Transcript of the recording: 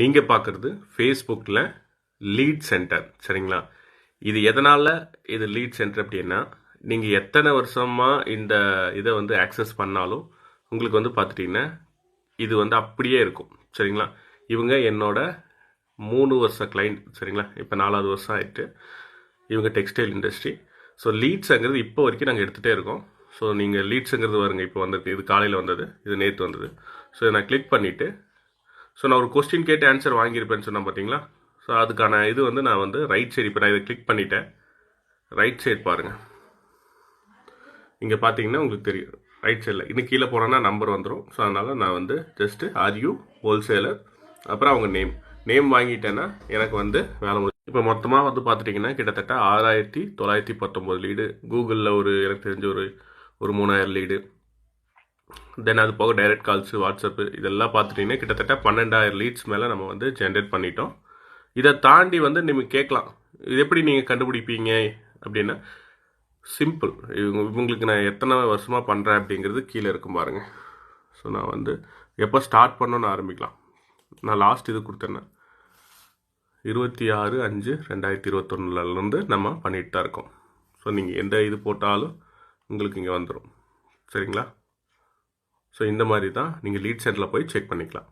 நீங்கள் பார்க்குறது ஃபேஸ்புக்கில் லீட் சென்டர் சரிங்களா? இது எதனால் இது லீட் சென்டர் அப்படின்னா நீங்கள் எத்தனை வருஷமாக இந்த இதை வந்து ஆக்சஸ் பண்ணாலும் உங்களுக்கு வந்து பார்த்துட்டிங்கன்னா இது வந்து அப்படியே இருக்கும் சரிங்களா? இவங்க என்னோட மூணு வருஷ கிளைண்ட் சரிங்களா? இப்போ நாலாவது வருஷம் ஆகிட்டு இவங்க டெக்ஸ்டைல் இண்டஸ்ட்ரி ஸோ லீட்ஸுங்கிறது இப்போ வரைக்கும் நாங்கள் எடுத்துகிட்டே இருக்கோம். ஸோ நீங்கள் லீட்ஸுங்கிறது வருங்க இப்போ வந்திருக்கு. இது காலையில் வந்தது இது நேற்று வந்தது. ஸோ நான் கிளிக் பண்ணிவிட்டு ஸோ நான் ஒரு கொஸ்டின் கேட்டு ஆன்சர் வாங்கியிருப்பேன்னு சொன்னேன் பார்த்தீங்களா? ஸோ அதுக்கான இது வந்து நான் வந்து ரைட் சைடு இப்போ நான் இதை கிளிக் பண்ணிட்டேன். ரைட் சைடு பாருங்கள் இங்கே பார்த்தீங்கன்னா உங்களுக்கு தெரியும். ரைட் சைடில் இன்னும் கீழே போனேன்னா நம்பர் வந்துடும் ஸோ அதனால் நான் வந்து ஜஸ்ட்டு ஆர்யூ ஹோல்சேலர் அப்புறம் அவங்க நேம் நேம் வாங்கிட்டேன்னா எனக்கு வந்து வேலை முடியும் இப்போ மொத்தமாக வந்து பார்த்துட்டிங்கன்னா கிட்டத்தட்ட ஆறாயிரத்தி தொள்ளாயிரத்தி பத்தொம்போது லீடு கூகுளில் ஒரு எனக்கு தெரிஞ்ச ஒரு ஒரு மூணாயிரம் லீடு தென் அது போக டைரக்ட் கால்ஸு வாட்ஸ்அப்பு இதெல்லாம் பார்த்துட்டிங்கன்னா கிட்டத்தட்ட பன்னெண்டாயிரம் லீட்ஸ் மேலே நம்ம வந்து ஜென்ரேட் பண்ணிட்டோம். இதை தாண்டி வந்து நீங்கள் கேட்கலாம். இது எப்படி நீங்கள் கண்டுபிடிப்பீங்க அப்படின்னா சிம்பிள் இவங்க இவங்களுக்கு நான் எத்தனை வருஷமாக பண்ணுறேன் அப்படிங்கிறது கீழே இருக்கும் பாருங்கள் ஸோ நான் வந்து எப்போ ஸ்டார்ட் பண்ணணும்னு ஆரம்பிக்கலாம். நான் லாஸ்ட் இது கொடுத்தேன்னா இருபத்தி ஆறு அஞ்சு ரெண்டாயிரத்தி இருபத்தொன்னுலேருந்து நம்ம பண்ணிட்டு தான் இருக்கோம். ஸோ நீங்கள் எந்த இது போட்டாலும் உங்களுக்கு இங்கே வந்துடும் சரிங்களா? ஸோ இந்த மாதிரி தான் நீங்கள் லீட் சென்டரில் போய் செக் பண்ணிக்கலாம்.